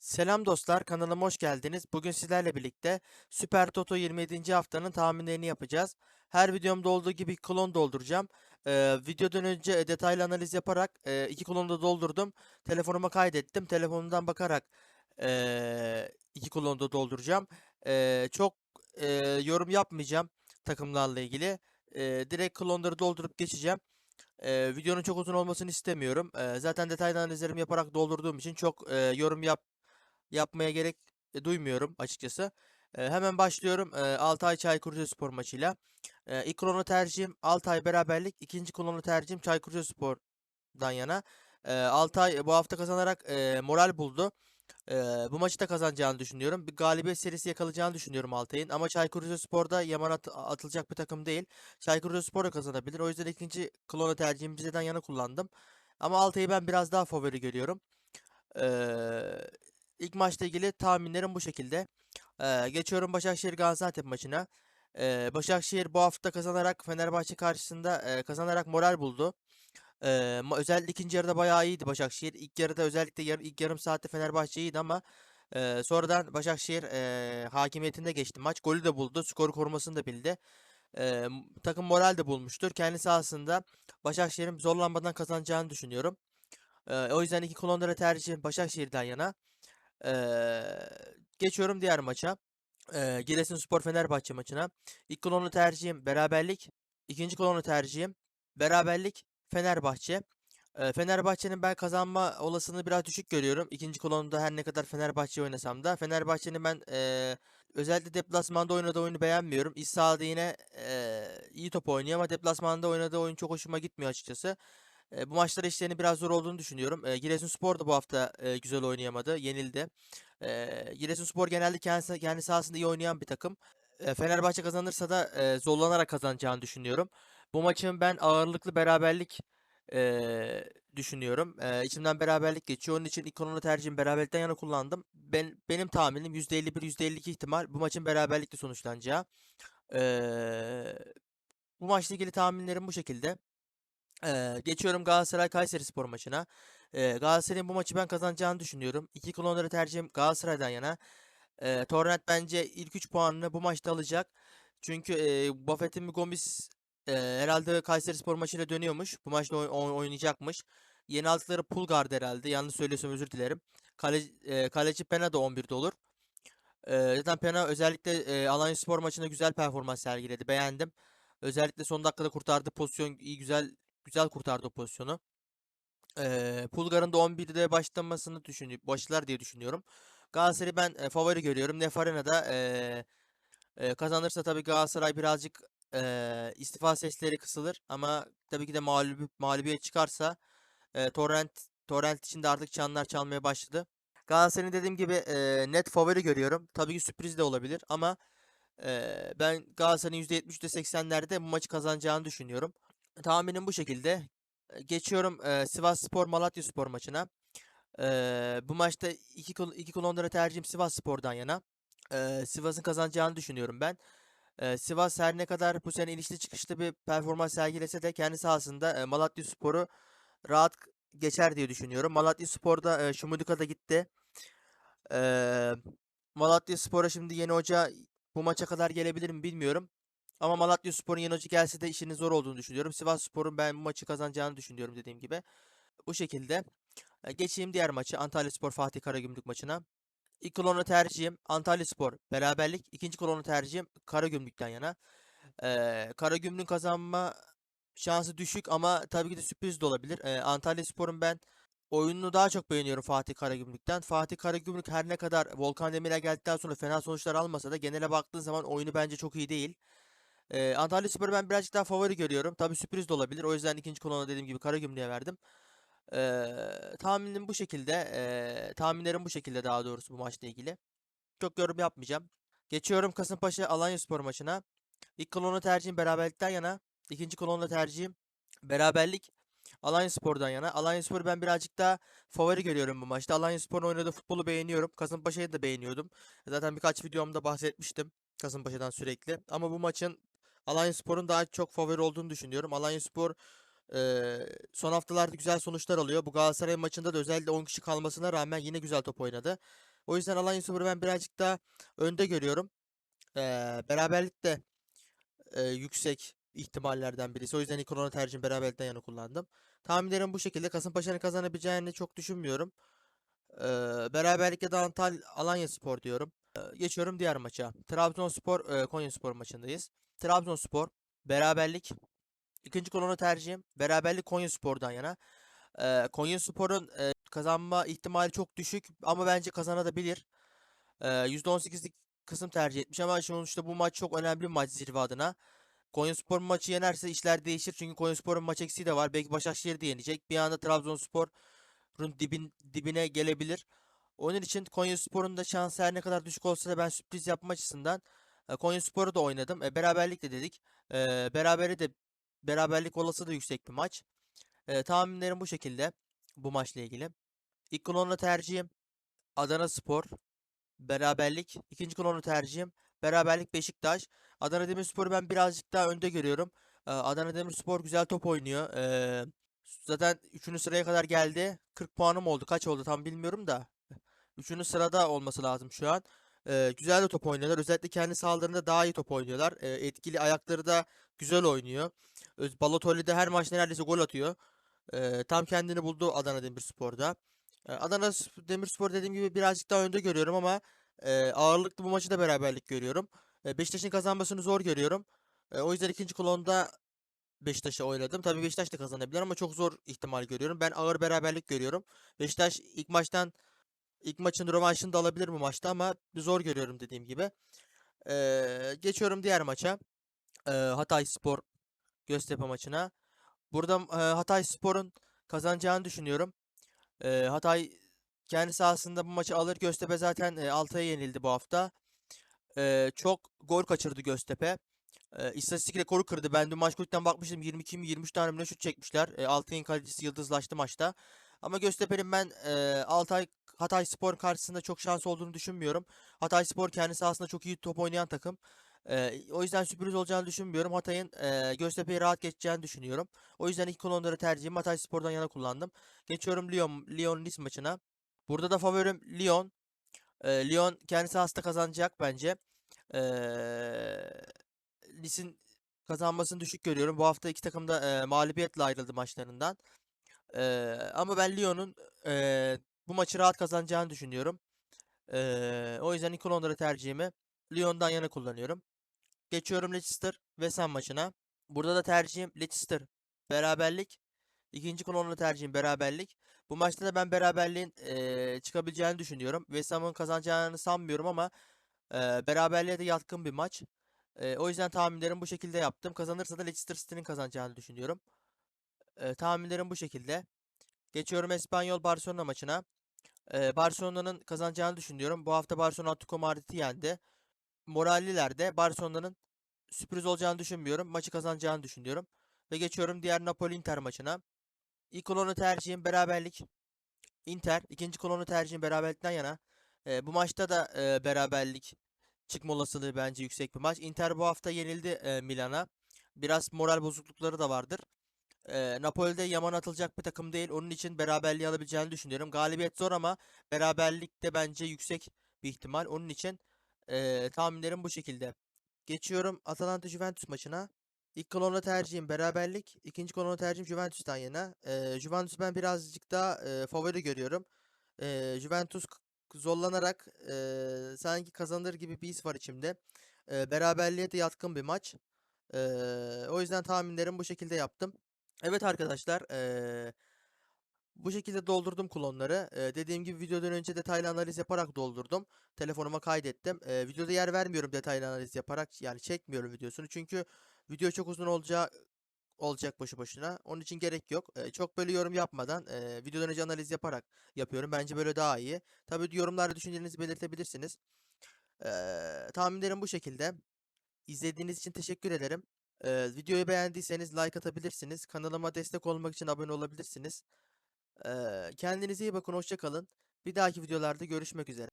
Selam dostlar, kanalıma hoş geldiniz. Bugün sizlerle birlikte Süper Toto 27. haftanın tahminlerini yapacağız. Her videomda olduğu gibi klon dolduracağım. Ee, videodan önce detaylı analiz yaparak e, iki klonu da doldurdum. Telefonuma kaydettim. Telefonumdan bakarak e, iki klonu da dolduracağım. E, çok e, yorum yapmayacağım takımlarla ilgili. E, direkt klonları doldurup geçeceğim. E, videonun çok uzun olmasını istemiyorum. E, zaten detaylı analizlerimi yaparak doldurduğum için çok e, yorum yap yapmaya gerek e, duymuyorum açıkçası. E, hemen başlıyorum e, Altay Çaykur Rizespor maçıyla. E, ilk klonu tercihim Altay beraberlik. ikinci klonu tercihim Çaykur Rizespor'dan yana. E, Altay bu hafta kazanarak e, moral buldu. E, bu maçı da kazanacağını düşünüyorum. Bir galibiyet serisi yakalayacağını düşünüyorum Altay'ın. Ama Çaykur Rizespor'da yaman at- atılacak bir takım değil. Çaykur Rizespor da kazanabilir. O yüzden ikinci klonu tercihimi Rize'den yana kullandım. Ama Altay'ı ben biraz daha favori görüyorum. Eee ilk maçla ilgili tahminlerim bu şekilde. Eee, geçiyorum Başakşehir Gaziantep maçına. Eee, Başakşehir bu hafta kazanarak Fenerbahçe karşısında eee, kazanarak moral buldu. Ma- özellikle ikinci yarıda bayağı iyiydi Başakşehir. İlk yarıda özellikle yar- ilk yarım saatte Fenerbahçe iyiydi ama eee, sonradan Başakşehir eee hakimiyetinde geçti maç. Golü de buldu. Skoru korumasını da bildi. M- takım moral de bulmuştur. Kendisi aslında Başakşehir'in zorlanmadan kazanacağını düşünüyorum. Eee, o yüzden iki klonlara tercihim Başakşehir'den yana. Eee, geçiyorum diğer maça. Eee Giresunspor Fenerbahçe maçına. İlk kolonu tercihim beraberlik. İkinci kolonu tercihim beraberlik Fenerbahçe. Eee, Fenerbahçe'nin ben kazanma olasılığını biraz düşük görüyorum. İkinci kolonda her ne kadar Fenerbahçe oynasam da. Fenerbahçe'nin ben eee, özellikle deplasmanda oynadığı oyunu beğenmiyorum. İç sahada yine eee, iyi top oynuyor ama deplasmanda oynadığı oyun çok hoşuma gitmiyor açıkçası. Eee, bu maçlar işlerinin biraz zor olduğunu düşünüyorum. Eee Giresunspor da bu hafta eee, güzel oynayamadı, yenildi. Eee Giresunspor genelde kendi, kendi sahasında iyi oynayan bir takım. Eee, Fenerbahçe kazanırsa da eee, zorlanarak kazanacağını düşünüyorum. Bu maçın ben ağırlıklı beraberlik eee, düşünüyorum. Eee içimden beraberlik geçiyor. Onun için ilk konunu tercihim beraberlikten yana kullandım. Ben benim tahminim %51 %52 ihtimal bu maçın beraberlikle sonuçlanacağı. Eee, bu maçla ilgili tahminlerim bu şekilde. Eee, geçiyorum Galatasaray Kayserispor maçına. Eee, Galatasaray'ın bu maçı ben kazanacağını düşünüyorum. İki klonları tercihim Galatasaray'dan yana. Eee Torrent bence ilk 3 puanını bu maçta alacak. Çünkü eee Buffett'in Gomis eee herhalde Kayserispor maçıyla dönüyormuş. Bu maçta oy- oy- oynayacakmış. Yeni aldıkları Pulgard herhalde. Yanlış söylüyorsam özür dilerim. Kale, eee, kaleci Pena da 11'de olur. Eee, zaten Pena özellikle eee Alanyaspor maçında güzel performans sergiledi. Beğendim. Özellikle son dakikada kurtardığı pozisyon iyi güzel güzel kurtardı o pozisyonu. Eee Pulgar'ın da 11'de başlamasını düşünüyorum, başlar diye düşünüyorum. Galatasaray'ı ben e, favori görüyorum. Nefarena'da eee e, kazanırsa tabii Galatasaray birazcık eee, istifa sesleri kısılır ama tabii ki de mağlubi, mağlubiyet çıkarsa e, Torrent Torrent için de artık çanlar çalmaya başladı. Galatasaray'ın dediğim gibi e, net favori görüyorum. Tabii ki sürpriz de olabilir ama e, ben Galatasaray'ın %70 %80'lerde bu maçı kazanacağını düşünüyorum. Tahminim bu şekilde. E, Geçiyorum e, Sivasspor Malatyaspor maçına. E, bu maçta iki, iki kolonlara tercihim Sivasspor'dan yana. E, Sivas'ın kazanacağını düşünüyorum ben. E, Sivas her ne kadar bu sene inişli çıkışlı bir performans sergilese de kendi sahasında e, Malatyaspor'u rahat geçer diye düşünüyorum. Malatyaspor'da e, Şumudika da gitti. E, Malatyaspor'a şimdi yeni hoca bu maça kadar gelebilir mi bilmiyorum. Ama Malatyaspor'un yeni hoca gelse de işinin zor olduğunu düşünüyorum. Sivasspor'un ben bu maçı kazanacağını düşünüyorum dediğim gibi. Bu şekilde. E, Geçeyim diğer maçı. Antalyaspor Fatih Karagümrük maçına. İlk kolonu tercihim Antalyaspor beraberlik. İkinci kolonu tercihim Karagümrük'ten yana. Ee, Karagümrük'ün kazanma şansı düşük ama tabii ki de sürpriz de olabilir. Ee, Antalyaspor'un ben oyununu daha çok beğeniyorum Fatih Karagümrük'ten. Fatih Karagümrük her ne kadar Volkan Demirel geldikten sonra fena sonuçlar almasa da genele baktığın zaman oyunu bence çok iyi değil. Ee, Antalyaspor'u ben birazcık daha favori görüyorum. Tabii sürpriz de olabilir. O yüzden ikinci kolona dediğim gibi Karagümrük'e verdim. Eee tahminim bu şekilde. eee, tahminlerim bu şekilde daha doğrusu bu maçla ilgili. Çok yorum yapmayacağım. Geçiyorum Kasımpaşa Alanyaspor maçına. İlk kolonu tercihim beraberlikten yana. İkinci kolonda tercihim beraberlik Alanyaspor'dan yana. Alanyaspor'u ben birazcık daha favori görüyorum bu maçta. Alanyaspor'un oynadığı futbolu beğeniyorum. Kasımpaşa'yı da beğeniyordum. Zaten birkaç videomda bahsetmiştim Kasımpaşa'dan sürekli. Ama bu maçın Alanyaspor'un daha çok favori olduğunu düşünüyorum. Alanyaspor eee, son haftalarda güzel sonuçlar alıyor. Bu Galatasaray maçında da özellikle 10 kişi kalmasına rağmen yine güzel top oynadı. O yüzden Alanyaspor'u ben birazcık daha önde görüyorum. Eee beraberlik de eee, yüksek ihtimallerden birisi. O yüzden ilk onu tercihim beraberlikten yana kullandım. Tahminlerim bu şekilde. Kasımpaşa'nın kazanabileceğini çok düşünmüyorum. Eee beraberlik ya da Antal Alanyaspor diyorum. Geçiyorum diğer maça. Trabzonspor eee Konyaspor maçındayız. Trabzonspor beraberlik. İkinci kolonu tercihim beraberlik Konyaspor'dan yana. Eee Konyaspor'un eee, kazanma ihtimali çok düşük ama bence kazanabilir. Eee %18'lik kısım tercih etmiş ama sonuçta bu maç çok önemli bir maç zirve adına. Konyaspor maçı yenerse işler değişir çünkü Konyaspor'un maç eksiği de var. Belki Başakşehir de yenecek. Bir anda Trabzonspor'un dibin, dibine gelebilir. Onun için Konyaspor'un da şansı her ne kadar düşük olsa da ben sürpriz yapma açısından e, Konyaspor'u da oynadım. E, beraberlik de dedik. E, berabere de beraberlik olası da yüksek bir maç. E, tahminlerim bu şekilde bu maçla ilgili. İlk kolonla tercihim Adana Spor. Beraberlik. İkinci kolonu tercihim. Beraberlik Beşiktaş. Adana Demirspor'u ben birazcık daha önde görüyorum. Ee, Adana Demirspor güzel top oynuyor. Ee, zaten 3. sıraya kadar geldi. 40 puanım oldu. Kaç oldu tam bilmiyorum da. 3. sırada olması lazım şu an. Ee, güzel de top oynuyorlar. Özellikle kendi sahalarında daha iyi top oynuyorlar. Ee, etkili ayakları da güzel oynuyor. Balotelli de her maç neredeyse gol atıyor. Ee, tam kendini buldu Adana Demirspor'da. Ee, Adana Demirspor dediğim gibi birazcık daha önde görüyorum ama e, ağırlıklı bu maçı da beraberlik görüyorum. E, Beşiktaş'ın kazanmasını zor görüyorum. E, o yüzden ikinci kolonda Beşiktaş'ı oynadım. Tabii Beşiktaş da kazanabilir ama çok zor ihtimal görüyorum. Ben ağır beraberlik görüyorum. Beşiktaş ilk maçtan ilk maçın rövanşını da alabilir bu maçta ama zor görüyorum dediğim gibi. E, geçiyorum diğer maça. E, Hatay Spor Göztepe maçına. Burada e, Hatay Spor'un kazanacağını düşünüyorum. E, Hatay kendi sahasında bu maçı alır. Göztepe zaten e, Altay'a yenildi bu hafta. E, çok gol kaçırdı Göztepe. E, istatistik rekoru kırdı. Ben dün maç kulüpten bakmıştım. 22 mi 23 tane mi ne şut çekmişler. E, Altay'ın kalecisi yıldızlaştı maçta. Ama Göztepe'nin ben e, Altay Hatay Spor karşısında çok şans olduğunu düşünmüyorum. Hatay Spor kendi sahasında çok iyi top oynayan takım. E, o yüzden sürpriz olacağını düşünmüyorum. Hatay'ın e, Göztepe'yi rahat geçeceğini düşünüyorum. O yüzden ilk kolonları tercihim Hatay Spor'dan yana kullandım. Geçiyorum Lyon Lyon Nice maçına. Burada da favorim Lyon. E, Lyon kendi sahasında kazanacak bence. Eee Nice'in kazanmasını düşük görüyorum. Bu hafta iki takım da eee, mağlubiyetle ayrıldı maçlarından. Eee, ama ben Lyon'un eee, bu maçı rahat kazanacağını düşünüyorum. Eee, o yüzden ilk 11'ı tercihimi Lyon'dan yana kullanıyorum. Geçiyorum Leicester West maçına. Burada da tercihim Leicester beraberlik. İkinci kolonlu tercihim beraberlik. Bu maçta da ben beraberliğin eee, çıkabileceğini düşünüyorum. West Ham'ın kazanacağını sanmıyorum ama eee, beraberliğe de yatkın bir maç. Eee, o yüzden tahminlerimi bu şekilde yaptım. Kazanırsa da Leicester City'nin kazanacağını düşünüyorum. Eee, tahminlerim bu şekilde. Geçiyorum Espanyol Barcelona maçına. Eee, Barcelona'nın kazanacağını düşünüyorum. Bu hafta Barcelona Atletico Madrid'i yendi. Moralliler de Barcelona'nın sürpriz olacağını düşünmüyorum. Maçı kazanacağını düşünüyorum. Ve geçiyorum diğer Napoli Inter maçına. İlk kolonu tercihim beraberlik. Inter. ikinci kolonu tercihim beraberlikten yana. Eee, bu maçta da eee, beraberlik çıkma olasılığı bence yüksek bir maç. Inter bu hafta yenildi eee, Milan'a. Biraz moral bozuklukları da vardır. Eee Napoli'de yaman atılacak bir takım değil. Onun için beraberliği alabileceğini düşünüyorum. Galibiyet zor ama beraberlik de bence yüksek bir ihtimal. Onun için eee tahminlerim bu şekilde. Geçiyorum Atalanta Juventus maçına. İlk kolonda tercihim beraberlik. ikinci kolonda tercihim Juventus'tan yana. Eee Juventus ben birazcık daha eee, favori görüyorum. Eee, Juventus zorlanarak eee, sanki kazanır gibi bir his var içimde. Eee, beraberliğe de yatkın bir maç. Eee, o yüzden tahminlerimi bu şekilde yaptım. Evet arkadaşlar, eee, bu şekilde doldurdum klonları. Eee, dediğim gibi videodan önce detaylı analiz yaparak doldurdum. Telefonuma kaydettim. Eee, videoda yer vermiyorum detaylı analiz yaparak. Yani çekmiyorum videosunu. Çünkü video çok uzun olacağı olacak boşu boşuna. Onun için gerek yok. Eee, çok böyle yorum yapmadan eee, videodan önce analiz yaparak yapıyorum. Bence böyle daha iyi. Tabii yorumlarda düşüncelerinizi belirtebilirsiniz. Eee, tahminlerim bu şekilde. İzlediğiniz için teşekkür ederim. Eee, videoyu beğendiyseniz like atabilirsiniz. Kanalıma destek olmak için abone olabilirsiniz. Eee, kendinize iyi bakın, hoşça kalın. Bir dahaki videolarda görüşmek üzere.